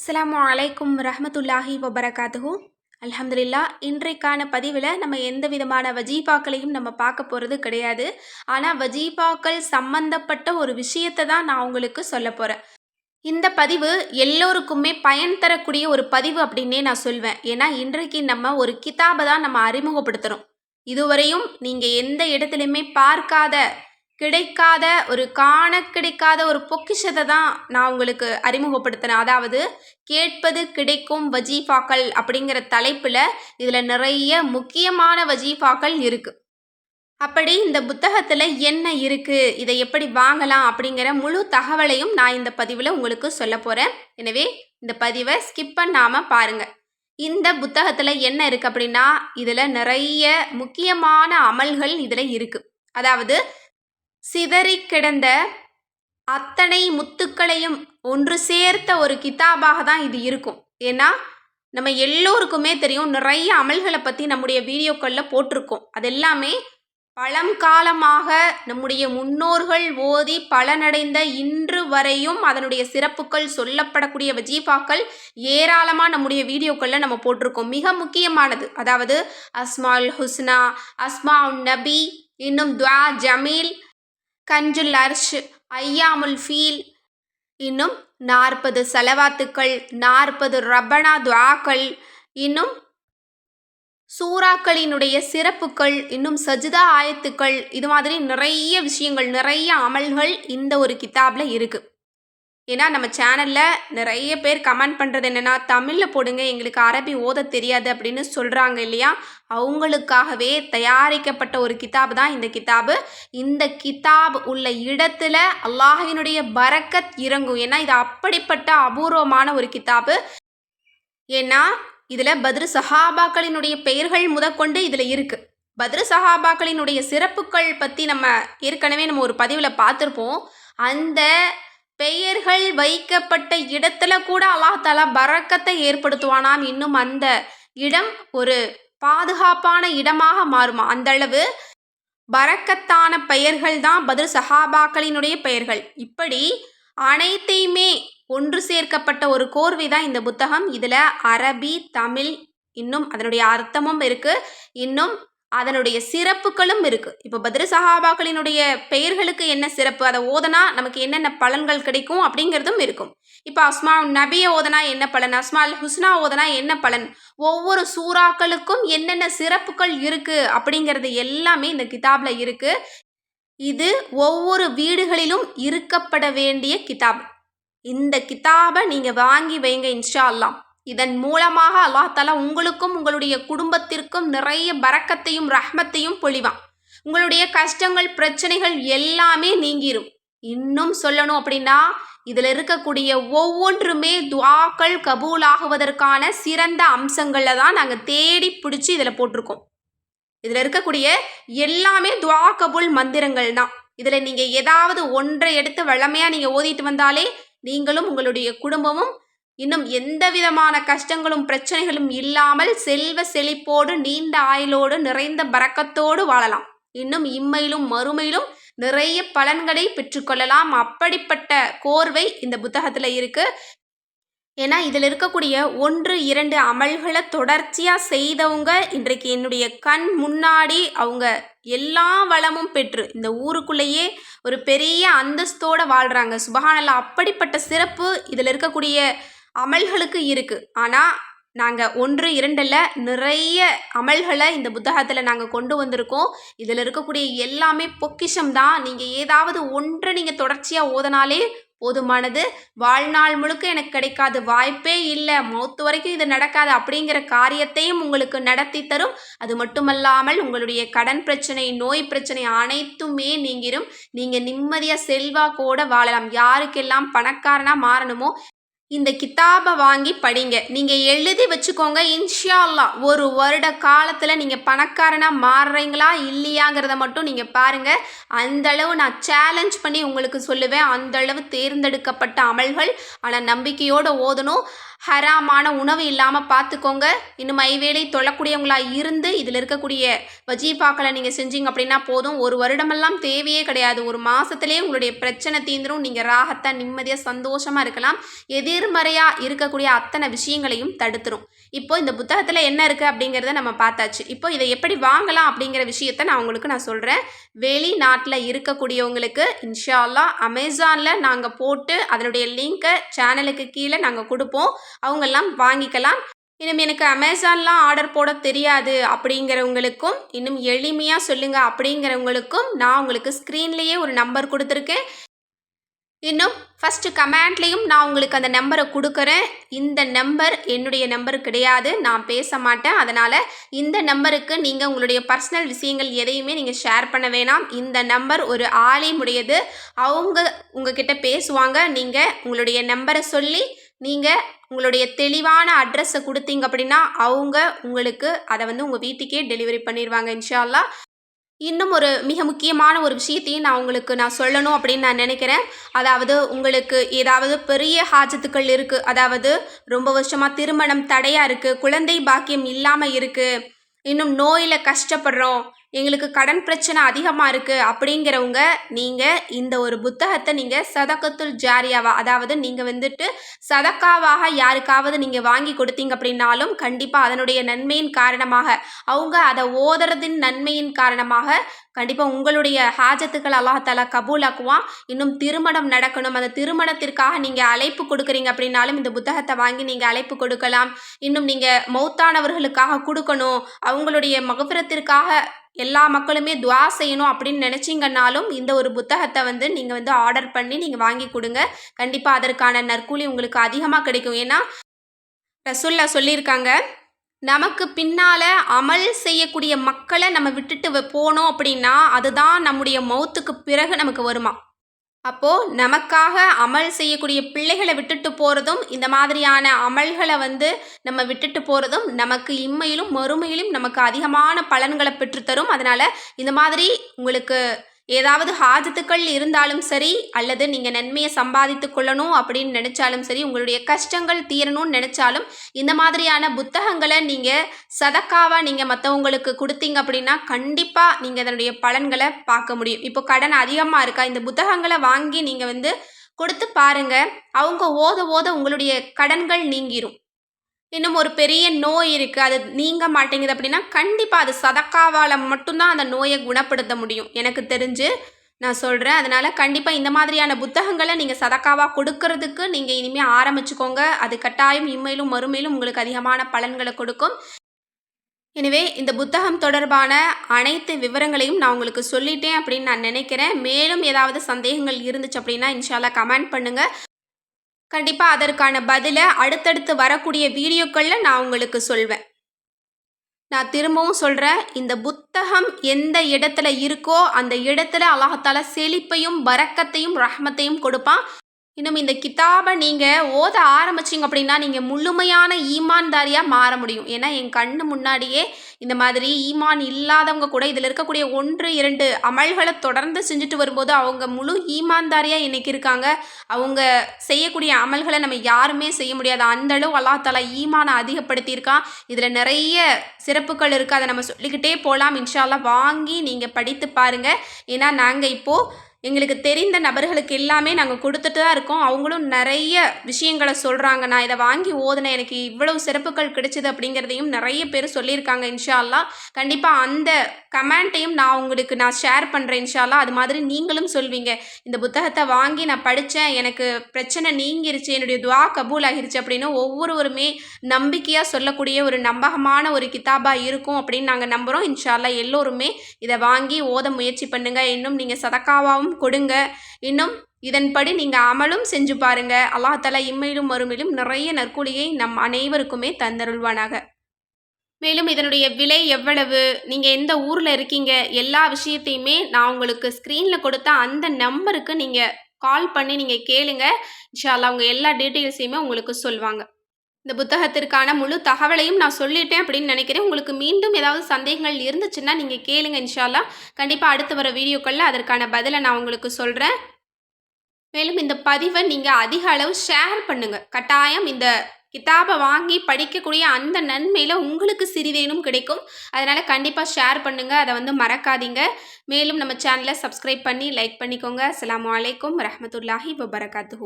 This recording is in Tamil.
அஸ்லாம் அலைக்கும் ரஹமத்துல்லாஹி வபரகாத்துஹூ. அலமதுல்லா இன்றைக்கான பதிவில் நம்ம எந்த விதமான வஜீபாக்களையும் நம்ம பார்க்க போகிறது கிடையாது. ஆனால் வஜீபாக்கள் சம்பந்தப்பட்ட ஒரு விஷயத்தை தான் நான் உங்களுக்கு சொல்ல போகிறேன் இந்த பதிவு எல்லோருக்குமே பயன் தரக்கூடிய ஒரு பதிவு அப்படின்னே நான் சொல்வேன். ஏன்னா இன்றைக்கு நம்ம ஒரு கிதாபை தான் நம்ம அறிமுகப்படுத்துகிறோம் இதுவரையும் நீங்கள் எந்த இடத்துலையுமே பார்க்காத கிடைக்காத ஒரு காண கிடைக்காத ஒரு பொக்கிஷத்தை தான் நான் உங்களுக்கு அறிமுகப்படுத்தினேன். அதாவது கேட்பது கிடைக்கும் வஜீஃபாக்கள் அப்படிங்கிற தலைப்பில் இதில் நிறைய முக்கியமான வஜீஃபாக்கள் இருக்குது அப்படி இந்த புத்தகத்தில் என்ன இருக்குது இதை எப்படி வாங்கலாம் அப்படிங்கிற முழு தகவலையும் நான் இந்த பதிவில் உங்களுக்கு சொல்ல போகிறேன் எனவே இந்த பதிவை ஸ்கிப் பண்ணாமல் பாருங்கள் இந்த புத்தகத்தில் என்ன இருக்குது அப்படின்னா இதில் நிறைய முக்கியமான அமல்கள் இதில் இருக்குது அதாவது சிதறிக் கிடந்த அத்தனை முத்துக்களையும் ஒன்று சேர்த்த ஒரு கிதாபாக தான் இது இருக்கும். ஏன்னா நம்ம எல்லோருக்குமே தெரியும் நிறைய அமல்களை பற்றி நம்முடைய வீடியோக்களில் போட்டிருக்கோம். அது எல்லாமே பழங்காலமாக நம்முடைய முன்னோர்கள் ஓதி பலனடைந்த இன்று வரையும் அதனுடைய சிறப்புகள் சொல்லப்படக்கூடிய வஜீஃபாக்கள் ஏராளமாக நம்முடைய வீடியோக்களில் நம்ம போட்டிருக்கோம். மிக முக்கியமானது அதாவது அஸ்மால் ஹுஸ்னா அஸ்மா நபி இன்னும் துவா ஜமீல் கஞ்சுல் அர்ஷ் ஐயாமுல் ஃபீல். இன்னும் நாற்பது செலவாத்துக்கள் நாற்பது ரப்பனா துவாக்கள். இன்னும் சூறாக்களினுடைய சிறப்புகள் இன்னும் சஜிதா ஆயத்துக்கள். இது மாதிரி நிறைய விஷயங்கள் நிறைய அமல்கள் இந்த ஒரு கிதாபில் இருக்குது ஏன்னா நம்ம சேனலில் நிறைய பேர் கமெண்ட் பண்ணுறது என்னென்னா தமிழில் போடுங்க எங்களுக்கு அரபி ஓத தெரியாது அப்படின்னு சொல்கிறாங்க இல்லையா? அவங்களுக்காகவே தயாரிக்கப்பட்ட ஒரு கிதாப் தான் இந்த கிதாபு. இந்த கிதாப் உள்ள இடத்துல அல்லாஹினுடைய பரக்கத் இறங்கும். ஏன்னா இது அப்படிப்பட்ட அபூர்வமான ஒரு கிதாபு. ஏன்னா இதில் பத்ரு சஹாபாக்களினுடைய பெயர்கள் முதற்கொண்டு இதில் இருக்குது பத்ரு சஹாபாக்களினுடைய சிறப்புகள் பற்றி நம்ம ஏற்கனவே நம்ம ஒரு பதிவில் பார்த்துருப்போம். அந்த பெயர்கள் வைக்கப்பட்ட இடத்துல கூட அல்லாஹாலா பறக்கத்தை ஏற்படுத்துவானாம். இன்னும் அந்த இடம் ஒரு பாதுகாப்பான இடமாக மாறுமா? அந்த அளவு பறக்கத்தான பெயர்கள் தான் பதில் சஹாபாக்களினுடைய பெயர்கள். இப்படி அனைத்தையுமே ஒன்று சேர்க்கப்பட்ட ஒரு கோர்வை தான் இந்த புத்தகம். இதில் அரபி தமிழ் இன்னும் அதனுடைய அர்த்தமும் இருக்குது இன்னும் அதனுடைய சிறப்புகளும் இருக்குது இப்போ பத்ர சஹாபாக்களினுடைய பெயர்களுக்கு என்ன சிறப்பு? அதை ஓதனா நமக்கு என்னென்ன பலன்கள் கிடைக்கும் அப்படிங்கிறதும் இருக்கும். இப்போ அஸ்மா நபியை ஓதனா என்ன பலன்? அஸ்மா அல் ஹுஸ்னா ஓதனா என்ன பலன்? ஒவ்வொரு சூறாக்களுக்கும் என்னென்ன சிறப்புகள் இருக்குது அப்படிங்கிறது எல்லாமே இந்த கிதாபில் இருக்குது இது ஒவ்வொரு வீடுகளிலும் இருக்கப்பட வேண்டிய கிதாப். இந்த கிதாபை நீங்கள் வாங்கி வைங்க இன்ஷா அல்லாம் இதன் மூலமாக அல்லாஹாலா உங்களுக்கும் உங்களுடைய குடும்பத்திற்கும் நிறைய பறக்கத்தையும் ரஹ்மத்தையும் பொழிவான். உங்களுடைய கஷ்டங்கள் பிரச்சனைகள் எல்லாமே நீங்கிரும். இன்னும் சொல்லணும் அப்படின்னா இதில் இருக்கக்கூடிய ஒவ்வொன்றுமே துவாக்கள் கபூலாகுவதற்கான சிறந்த அம்சங்களில் தான் நாங்கள் தேடி பிடிச்சி இதில் போட்டிருக்கோம். இதில் இருக்கக்கூடிய எல்லாமே துவா கபூல் மந்திரங்கள் தான். இதில் நீங்கள் ஏதாவது ஒன்றை எடுத்து வளமையாக நீங்கள் ஓதிட்டு வந்தாலே நீங்களும் உங்களுடைய குடும்பமும் இன்னும் எந்த விதமான கஷ்டங்களும் பிரச்சனைகளும் இல்லாமல் செல்வ செழிப்போடு நீண்ட ஆயுளோடு நிறைந்த பறக்கத்தோடு வாழலாம். இன்னும் இம்மையிலும் மறுமையிலும் நிறைய பலன்களை பெற்றுக்கொள்ளலாம் அப்படிப்பட்ட கோர்வை இந்த புத்தகத்தில் இருக்கு. ஏன்னா இதில் இருக்கக்கூடிய ஒன்று இரண்டு அமல்களை தொடர்ச்சியாக செய்தவங்க இன்றைக்கு என்னுடைய கண் முன்னாடி அவங்க எல்லா வளமும் பெற்று இந்த ஊருக்குள்ளேயே ஒரு பெரிய அந்தஸ்தோடு வாழ்கிறாங்க சுபஹானல்லா அப்படிப்பட்ட சிறப்பு இதில் இருக்கக்கூடிய அமல்களுக்கு இருக்குது ஆனால் நாங்கள் ஒன்று இரண்டில் நிறைய அமல்களை இந்த புத்தகத்தில் நாங்கள் கொண்டு வந்திருக்கோம். இதில் இருக்கக்கூடிய எல்லாமே பொக்கிஷம் தான். நீங்கள் ஏதாவது ஒன்றை நீங்கள் தொடர்ச்சியாக ஓதனாலே போதுமானது. வாழ்நாள் முழுக்க எனக்கு கிடைக்காது வாய்ப்பே இல்லை. மௌத்து வரைக்கும் இது நடக்காது அப்படிங்கிற காரியத்தையும் உங்களுக்கு நடத்தி தரும். அது மட்டுமல்லாமல் உங்களுடைய கடன் பிரச்சனை நோய் பிரச்சனை அனைத்துமே நீங்கிரும். நீங்கள் நிம்மதியாக செல்வாக்கோட வாழலாம். யாருக்கெல்லாம் பணக்காரனாக மாறணுமோ இந்த கித்தாபை வாங்கி படிங்க. நீங்கள் எழுதி வச்சுக்கோங்க இன்ஷா அல்லா ஒரு வருட காலத்தில் நீங்கள் பணக்காரனாக மாறுறீங்களா இல்லையாங்கிறத மட்டும் நீங்கள் பாருங்கள் அந்தளவு நான் சேலஞ்ச் பண்ணி உங்களுக்கு சொல்லுவேன். அந்தளவு தேர்ந்தெடுக்கப்பட்ட அமல்கள் ஆனால் நம்பிக்கையோடு ஓதணும். ஹராமான உணவு இல்லாமல் பார்த்துக்கோங்க இன்னும் ஐவேளை தொழக்கூடியவங்களாக இருந்து இதில் இருக்கக்கூடிய வஜீஃபாக்களை நீங்கள் செஞ்சீங்க அப்படின்னா போதும். ஒரு வருடமெல்லாம் தேவையே கிடையாது. ஒரு மாதத்துலேயே உங்களுடைய பிரச்சனை தீந்துரும். நீங்கள் ராகத்தை நிம்மதியாக சந்தோஷமாக இருக்கலாம். எதிர்மறையாக இருக்கக்கூடிய அத்தனை விஷயங்களையும் தடுத்துரும். இப்போ இந்த புத்தகத்தில் என்ன இருக்குது அப்படிங்கிறத நம்ம பார்த்தாச்சு. இப்போ இதை எப்படி வாங்கலாம் அப்படிங்கிற விஷயத்த நான் உங்களுக்கு நான் சொல்கிறேன் வெளிநாட்டில் இருக்கக்கூடியவங்களுக்கு இன்ஷா அமேசானில் நாங்கள் போட்டு அதனுடைய லிங்க்கை சேனலுக்கு கீழே நாங்கள் கொடுப்போம். அவங்கெல்லாம் வாங்கிக்கலாம். இன்னும் எனக்கு அமேசான்லாம் ஆர்டர் போட தெரியாது அப்படிங்கிறவங்களுக்கும் இன்னும் எளிமையாக சொல்லுங்கள் அப்படிங்கிறவங்களுக்கும் நான் உங்களுக்கு ஸ்க்ரீன்லேயே ஒரு நம்பர் கொடுத்துருக்கேன். இன்னும் ஃபஸ்ட்டு கமெண்ட்லேயும் நான் உங்களுக்கு அந்த நம்பரை கொடுக்குறேன். இந்த நம்பர் என்னுடைய நம்பர் கிடையாது. நான் பேச மாட்டேன். அதனால் இந்த நம்பருக்கு நீங்கள் உங்களுடைய பர்சனல் விஷயங்கள் எதையுமே நீங்கள் ஷேர் பண்ண வேணாம். இந்த நம்பர் ஒரு ஆலிமுடையது. அவங்க உங்ககிட்ட பேசுவாங்க. நீங்கள் உங்களுடைய நம்பரை சொல்லி நீங்கள் உங்களுடைய தெளிவான அட்ரஸை கொடுத்தீங்க அப்படின்னா அவங்க உங்களுக்கு அதை வந்து உங்கள் வீட்டுக்கே டெலிவரி பண்ணிடுவாங்க இன்ஷா அல்லாஹ் இன்னும் ஒரு மிக முக்கியமான ஒரு விஷயத்தையும் நான் உங்களுக்கு நான் சொல்லணும் அப்படின்னு நான் நினைக்கிறேன். அதாவது உங்களுக்கு ஏதாவது பெரிய ஹாஜத்துக்கள் இருக்குது அதாவது ரொம்ப வருஷமாக திருமணம் தடையாக இருக்குது குழந்தை பாக்கியம் இல்லாமல் இருக்குது இன்னும் நோயில் கஷ்டப்படுறோம் எங்களுக்கு கடன் பிரச்சனை அதிகமாக இருக்குது அப்படிங்கிறவங்க நீங்கள் இந்த ஒரு புத்தகத்தை நீங்கள் சதக்கத்துல் ஜாரியாவா அதாவது நீங்கள் வந்துட்டு சதக்காவாக யாருக்காவது நீங்கள் வாங்கி கொடுத்தீங்க அப்படின்னாலும் கண்டிப்பாக அதனுடைய நன்மையின் காரணமாக அவங்க அதை ஓதுறதின் நன்மையின் காரணமாக கண்டிப்பாக உங்களுடைய ஹாஜத்துக்கள் அல்லாஹாலா கபூலாக்குவான். இன்னும் திருமணம் நடக்கணும். அந்த திருமணத்திற்காக நீங்கள் அழைப்பு கொடுக்குறீங்க அப்படின்னாலும் இந்த புத்தகத்தை வாங்கி நீங்கள் அழைப்பு கொடுக்கலாம். இன்னும் நீங்கள் மௌத்தானவர்களுக்காக கொடுக்கணும். அவங்களுடைய மகபுரத்திற்காக எல்லா மக்களுமே துவா செய்யணும் அப்படின்னு நினச்சிங்கன்னாலும் இந்த ஒரு புத்தகத்தை வந்து நீங்கள் வந்து ஆர்டர் பண்ணி நீங்கள் வாங்கி கொடுங்க. கண்டிப்பாக அதற்கான நற்கூலி உங்களுக்கு அதிகமாக கிடைக்கும். ஏன்னா ரசுல்லா சொல்லியிருக்காங்க நமக்கு பின்னால் அமல் செய்யக்கூடிய மக்களை நம்ம விட்டுட்டு போனோம் அப்படின்னா அதுதான் நம்முடைய மௌத்துக்கு பிறகு நமக்கு வருமா? அப்போது நமக்காக அமல் செய்யக்கூடிய பிள்ளைகளை விட்டுட்டு போகிறதும் இந்த மாதிரியான அமல்களை வந்து நம்ம விட்டுட்டு போகிறதும் நமக்கு இம்மையிலும் மறுமையிலும் நமக்கு அதிகமான பலன்களை பெற்றுத்தரும். அதனால் இந்த மாதிரி உங்களுக்கு ஏதாவது ஹாஜத்துக்கள் இருந்தாலும் சரி அல்லது நீங்கள் நன்மையை சம்பாதித்து கொள்ளணும் அப்படின்னு நினச்சாலும் சரி உங்களுடைய கஷ்டங்கள் தீரணும்னு நினச்சாலும் இந்த மாதிரியான புத்தகங்களை நீங்கள் சதக்காவாக நீங்கள் மற்றவங்களுக்கு கொடுத்தீங்க அப்படின்னா கண்டிப்பாக நீங்கள் அதனுடைய பலன்களை பார்க்க முடியும். இப்போ கடன் அதிகமாக இருக்கா இந்த புத்தகங்களை வாங்கி நீங்கள் வந்து கொடுத்து பாருங்கள் அவங்க ஓத ஓத உங்களுடைய கடன்கள் நீங்கிரும். இன்னும் ஒரு பெரிய நோய் இருக்குது அது நீங்க மாட்டேங்குது அப்படின்னா கண்டிப்பாக அது சதக்காவால் மட்டும்தான் அந்த நோயை குணப்படுத்த முடியும். எனக்கு தெரிஞ்சு நான் சொல்கிறேன் அதனால் கண்டிப்பாக இந்த மாதிரியான புத்தகங்களை நீங்கள் சதக்காவாக கொடுக்கறதுக்கு நீங்கள் இனிமேல் ஆரம்பிச்சுக்கோங்க. அது கட்டாயம் இம்மையிலும் மறுமையிலும் உங்களுக்கு அதிகமான பலன்களை கொடுக்கும். எனவே இந்த புத்தகம் தொடர்பான அனைத்து விவரங்களையும் நான் உங்களுக்கு சொல்லிட்டேன் அப்படின்னு நான் நினைக்கிறேன். மேலும் ஏதாவது சந்தேகங்கள் இருந்துச்சு அப்படின்னா இன்ஷால்லா கமெண்ட் பண்ணுங்கள் கண்டிப்பாக அதற்கான பதிலை அடுத்தடுத்து வரக்கூடிய வீடியோக்களில் நான் உங்களுக்கு சொல்வேன். நான் திரும்பவும் சொல்கிறேன் இந்த புத்தகம் எந்த இடத்துல இருக்கோ அந்த இடத்துல அல்லாஹால செழிப்பையும் வரக்கத்தையும் ரஹமத்தையும் கொடுப்பான். இன்னும் இந்த கிதாபை நீங்கள் ஓத ஆரம்பிச்சிங்க அப்படின்னா நீங்கள் முழுமையான ஈமான்தாரியாக மாற முடியும். ஏன்னா என் கண்ணு முன்னாடியே இந்த மாதிரி ஈமான் இல்லாதவங்க கூட இதில் இருக்கக்கூடிய ஒன்று இரண்டு அமல்களை தொடர்ந்து செஞ்சுட்டு வரும்போது அவங்க முழு ஈமான்தாரியாக இன்றைக்கி இருக்காங்க. அவங்க செய்யக்கூடிய அமல்களை நம்ம யாருமே செய்ய முடியாது. அந்தளவு அல்லாத்தாலா ஈமானை அதிகப்படுத்தியிருக்கான். இதில் நிறைய சிறப்புகள் இருக்குது அதை நம்ம சொல்லிக்கிட்டே போகலாம். இன்ஷால்லாம் வாங்கி நீங்கள் படித்து பாருங்கள் ஏன்னா நாங்கள் இப்போது எங்களுக்கு தெரிந்த நபர்களுக்கு எல்லாமே நாங்கள் கொடுத்துட்டு தான் இருக்கோம். அவங்களும் நிறைய விஷயங்களை சொல்கிறாங்க நான் இதை வாங்கி ஓதுனேன். எனக்கு இவ்வளவு சிறப்புகள் கிடைச்சிது அப்படிங்கிறதையும் நிறைய பேர் சொல்லியிருக்காங்க இன்ஷால்லா. கண்டிப்பாக அந்த கமெண்ட்டையும் நான் உங்களுக்கு நான் ஷேர் பண்ணுறேன் இன்ஷால்லா. அது மாதிரி நீங்களும் சொல்வீங்க. இந்த புத்தகத்தை வாங்கி நான் படித்தேன் எனக்கு பிரச்சனை நீங்கிருச்சு. என்னுடைய துவா கபூல் ஆகிருச்சு அப்படின்னு ஒவ்வொருவருமே நம்பிக்கையாக சொல்லக்கூடிய ஒரு நம்பகமான ஒரு கிதாபாக இருக்கும் அப்படின்னு நாங்கள் நம்புகிறோம் இன்ஷால்லா எல்லோருமே இதை வாங்கி ஓத முயற்சி பண்ணுங்கள் இன்னும் நீங்கள் சதக்காவாகவும் கொடுங்க. இன்னும் இதன்படி நீங்கள் அமலும் செஞ்சு பாருங்க. அல்லாஹால இம்மையிலும் மறுமையிலும் நிறைய நற்கூலியை நம் அனைவருக்குமே தந்தருள்வானாக. மேலும் இதனுடைய விலை எவ்வளவு? நீங்கள் எந்த ஊரில் இருக்கீங்க? எல்லா விஷயத்தையுமே நான் உங்களுக்கு ஸ்க்ரீனில் கொடுத்த அந்த நம்பருக்கு நீங்கள் கால் பண்ணி நீங்கள் கேளுங்க. இன்ஷால்லா அவங்க எல்லா டீட்டெயில்ஸையுமே உங்களுக்கு சொல்லுவாங்க இந்த புத்தகத்திற்கான முழு தகவலையும் நான் சொல்லிட்டேன் அப்படின்னு நினைக்கிறேன். உங்களுக்கு மீண்டும் ஏதாவது சந்தேகங்கள் இருந்துச்சுன்னா நீங்கள் கேளுங்க இன்ஷால்லா கண்டிப்பாக அடுத்து வர வீடியோக்களில் அதற்கான பதிலை நான் உங்களுக்கு சொல்கிறேன் மேலும் இந்த பதிவை நீங்கள் அதிக அளவு ஷேர் பண்ணுங்கள் கட்டாயம் இந்த கிதாபை வாங்கி படிக்கக்கூடிய அந்த நன்மையில் உங்களுக்கு சிறிதேனும் கிடைக்கும். அதனால் கண்டிப்பாக ஷேர் பண்ணுங்கள் அதை வந்து மறக்காதீங்க. மேலும் நம்ம சேனலை சப்ஸ்கிரைப் பண்ணி லைக் பண்ணிக்கோங்க. அஸ்லாம் வலைக்கம் ரஹமத்துல்லாஹி வபரகாத்து